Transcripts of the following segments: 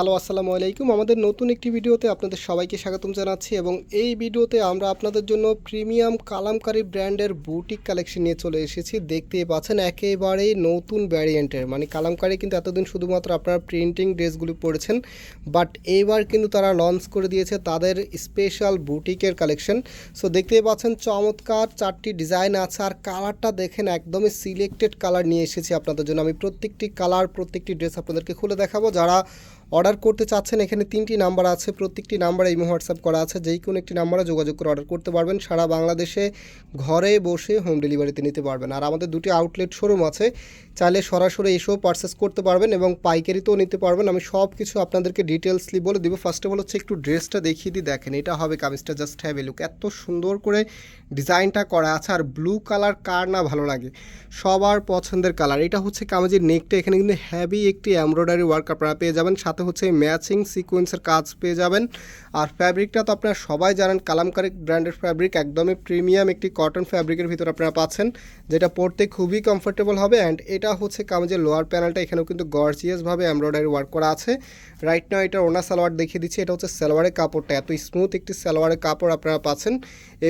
Hello, আসসালামু আলাইকুম। আমাদের নতুন একটি ভিডিওতে আপনাদের সবাইকে স্বাগতম জানাচ্ছি এবং এই ভিডিওতে আমরা আপনাদের জন্য প্রিমিয়াম কালামকারী ব্র্যান্ডের বুটিক কালেকশন নিয়ে চলে এসেছি। দেখতেই পাচ্ছেন, একেবারেই নতুন ভ্যারিয়েন্টের মানে কালামকারী কিন্তু এতদিন শুধুমাত্র আপনারা প্রিন্টিং ড্রেসগুলি পড়েছেন বাট এইবার কিন্তু তারা লঞ্চ করে দিয়েছে তাদের স্পেশাল বুটিকের কালেকশন। সো দেখতেই পাচ্ছেন, চমৎকার চারটি ডিজাইন আছে আর কালারটা দেখেন, একদমই সিলেক্টেড কালার নিয়ে এসেছি আপনাদের জন্য। আমি প্রত্যেকটি কালার প্রত্যেকটি ড্রেস আপনাদেরকে খুলে দেখাবো। যারা অর্ডার করতে চাচ্ছেন, এখানে তিনটি নাম্বার আছে, প্রত্যেকটি নাম্বারে ইমো হোয়াটসঅ্যাপ করা আছে যেই কোনো একটি নাম্বারে যোগাযোগ করে অর্ডার করতে পারবেন, সারা বাংলাদেশে ঘরে বসে হোম ডেলিভারিতে নিতে পারবেন। আর আমাদের দুটি আউটলেট শোরুম আছে, চাইলে সরাসরি এসেও পারচেস করতে পারবেন এবং পাইকারিতেও নিতে পারবেন। আমি সব কিছু আপনাদেরকে ডিটেলসলি বলে দিব। ফার্স্ট অফ অল হচ্ছে একটু ড্রেসটা দেখিয়ে দিই, দেখেন এটা হবে কামিজটা জাস্ট হ্যাভ লুক এত সুন্দর করে ডিজাইনটা করা আছে, আর ব্লু কালার কার না ভালো লাগে, সবার পছন্দের কালার এটা হচ্ছে কামিজের নেকটা এখানে কিন্তু হ্যাভি একটি এমব্রয়ডারি ওয়ার্ক আপনারা পেয়ে যাবেন সাথে হচ্ছে ম্যাচিং সিকোয়েন্সের কাজ পেয়ে যাবেন। আর ফ্যাব্রিকটা তো আপনারা সবাই জানেন, কালামকারি ব্র্যান্ডের ফ্যাব্রিক একদমই প্রিমিয়াম একটি কটন ফ্যাব্রিকের ভিতর আপনারা পাচ্ছেন, যেটা পরতে খুবই কমফোর্টেবল হবে অ্যান্ড এটা হচ্ছে কামিজের লোয়ার প্যানেলটা এখানেও কিন্তু গর্জিয়াসভাবে এমব্রয়ডারি ওয়ার্ক করা আছে। রাইট নাও এটা ওনা সালোয়ার দেখিয়ে দিচ্ছি, এটা হচ্ছে সালোয়ারের কাপড়টা, এত স্মুথ একটি সালোয়ারের কাপড় আপনারা পাচ্ছেন।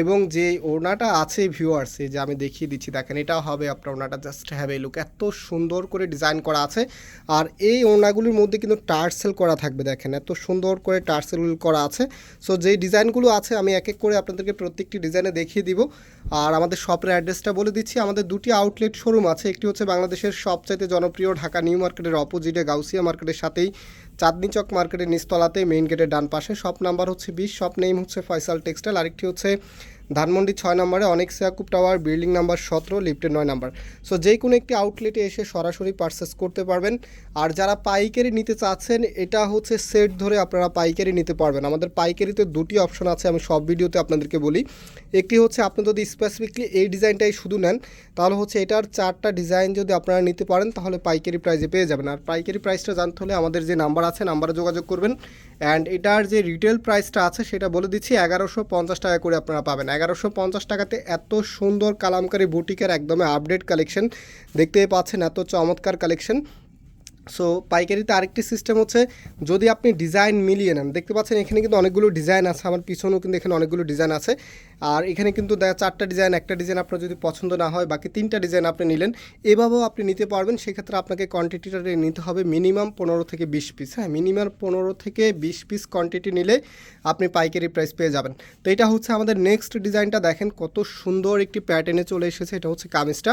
এবং যে ওনাটা আছে ভিউয়ার্স যে আমি দেখিয়ে দিচ্ছি, দেখেন এটা হবে আপনার ওনাটা জাস্ট হ্যাভ এই লুক এত সুন্দর করে ডিজাইন করা আছে। আর এই ওনাগুলির মধ্যে কিন্তু টার্সেল করা থাকবে দেখেন, এত সুন্দর করে টার্সেল করা আছে। সো যেই ডিজাইনগুলো আছে, আমি এক এক করে আপনাদেরকে প্রত্যেকটি ডিজাইনে দেখিয়ে দিব। আর আমাদের শপের অ্যাড্রেসটা বলে দিচ্ছি, আমাদের দুটি আউটলেট শোরুম আছে। একটি হচ্ছে বাংলাদেশের সবচাইতে জনপ্রিয় ঢাকা নিউ মার্কেটের অপোজিটে গাউসিয়া মার্কেটের সাথেই চাঁদনি চক মার্কেটের নিচতলাতে মেইন গেটের ডান পাশে। শপ নাম্বার হচ্ছে বিশ শপ নেম হচ্ছে ফয়সাল টেক্সটাইল আরেকটি হচ্ছে ধানমন্ডি ছয় নম্বরে, অনেক সিয়াকুব টাওয়ার, বিল্ডিং নাম্বার সতেরো, লিফটের নয় নাম্বার। সো যে কোনো একটি আউটলেটে এসে সরাসরি পারচেস করতে পারবেন। আর যারা পাইকারি নিতে চাচ্ছেন, এটা হচ্ছে সেট ধরে আপনারা পাইকারি নিতে পারবেন। আমাদের পাইকারিতে দুটি অপশন আছে, আমি সব ভিডিওতে আপনাদেরকে বলি। একটি হচ্ছে, আপনি যদি স্পেসিফিকলি এই ডিজাইনটাই শুধু নেন, তাহলে হচ্ছে এটার চারটা ডিজাইন যদি আপনারা নিতে পারেন, তাহলে পাইকারি প্রাইসে পেয়ে যাবেন। আর পাইকারি প্রাইসটা জানতে হলে আমাদের যে নাম্বার আছে নাম্বারে যোগাযোগ করবেন। অ্যান্ড এটার যে রিটেল প্রাইসটা আছে, সেটা বলে দিচ্ছি, এগারোশো পঞ্চাশ টাকা করে আপনারা পাবেন। এগারোশো পঞ্চাশ টাকাতে এত সুন্দর কালামকারী বুটিকের একদমই আপডেট কালেকশন দেখতেই পাচ্ছেন, এত চমৎকার কালেকশন সো পাইকারিতে আরেকটি সিস্টেম হচ্ছে, যদি আপনি ডিজাইন মিলিয়ে নেন, দেখতে পাচ্ছেন এখানে কিন্তু অনেকগুলো ডিজাইন আছে, আমার পিছনেও কিন্তু এখানে অনেকগুলো ডিজাইন আছে। আর এখানে কিন্তু দেখা চারটা ডিজাইন একটা ডিজাইন আপনার যদি পছন্দ না হয়, বাকি তিনটা ডিজাইন আপনি নিলেন, এভাবেও আপনি নিতে পারবেন, সেক্ষেত্রে আপনাকে কোয়ান্টিটিটা নিতে হবে মিনিমাম পনেরো থেকে বিশ পিস হ্যাঁ মিনিমাম পনেরো থেকে বিশ পিস কোয়ান্টিটি নিলে আপনি পাইকারি প্রাইস পেয়ে যাবেন। তো এটা হচ্ছে আমাদের নেক্সট ডিজাইনটা দেখেন কত সুন্দর একটি প্যাটার্নে চলে এসেছে, এটা হচ্ছে কামিজটা।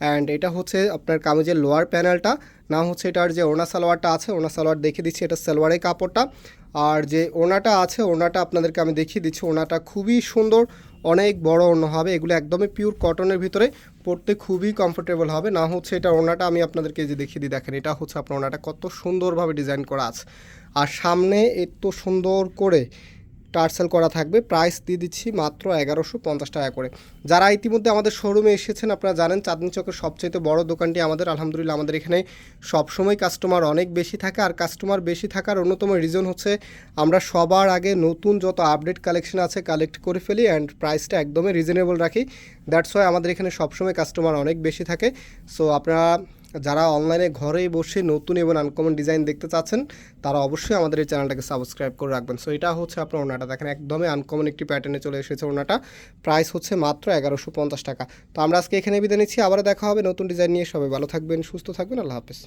অ্যান্ড এটা হচ্ছে আপনার কামিজের লোয়ার প্যানেলটা না হচ্ছে এটার যে ওনা সালোয়ারটা আছে ওনা সালোয়ার দেখিয়ে দিচ্ছি, এটা সালোয়ারের কাপড়টা। আর যে ওনাটা আছে ওনাটা আপনাদেরকে আমি দেখিয়ে দিচ্ছি ওনাটা খুবই সুন্দর, অনেক বড় ওনা হবে। এগুলো একদমই পিওর কটনের ভিতরে, পরতে খুবই কমফোর্টেবল হবে। না হচ্ছে এটা ওনাটা আমি আপনাদেরকে যে দেখিয়ে দিই, দেখেন, এটা হচ্ছে আপনার ওনাটা কত সুন্দরভাবে ডিজাইন করা আছে। আর সামনে এত সুন্দর করে টার্সেল করা থাকবে? প্রাইস দিয়ে দিচ্ছি মাত্র এগারোশো পঞ্চাশ টাকা করে। যারা ইতিমধ্যে আমাদের শোরুমে এসেছেন, আপনারা জানেন চাঁদনি চকের সবচেয়ে বড় দোকানটি আমাদের, আলহামদুলিল্লাহ, আমাদের এখানে সবসময় কাস্টমার অনেক বেশি থাকে। আর কাস্টমার বেশি থাকার অন্যতম রিজন হচ্ছে আমরা সবার আগে নতুন যত আপডেট কালেকশন আছে কালেক্ট করে ফেলি অ্যান্ড প্রাইসটা একদমই রিজনেবল রাখি। দ্যাটস ওয়াই আমাদের এখানে সবসময় কাস্টমার অনেক বেশি থাকে। সো আপনারা যারা অনলাইনে ঘরে বসে নতুন এবং আনকমন ডিজাইন দেখতে চাচ্ছেন, তারা অবশ্যই আমাদের এই চ্যানেলটাকে সাবস্ক্রাইব করে রাখবেন। সো এটা হচ্ছে আপনার ওনাটা দেখেন, একদমই আনকমন একটি প্যাটার্নে চলে এসেছে ওনাটা প্রাইস হচ্ছে মাত্র এগারোশো পঞ্চাশ টাকা। তো আমরা আজকে এখানে বিদায় নিচ্ছি। আবার দেখা হবে নতুন ডিজাইন নিয়ে। সবাই ভালো থাকবেন, সুস্থ থাকবেন। আল্লাহ হাফেজ।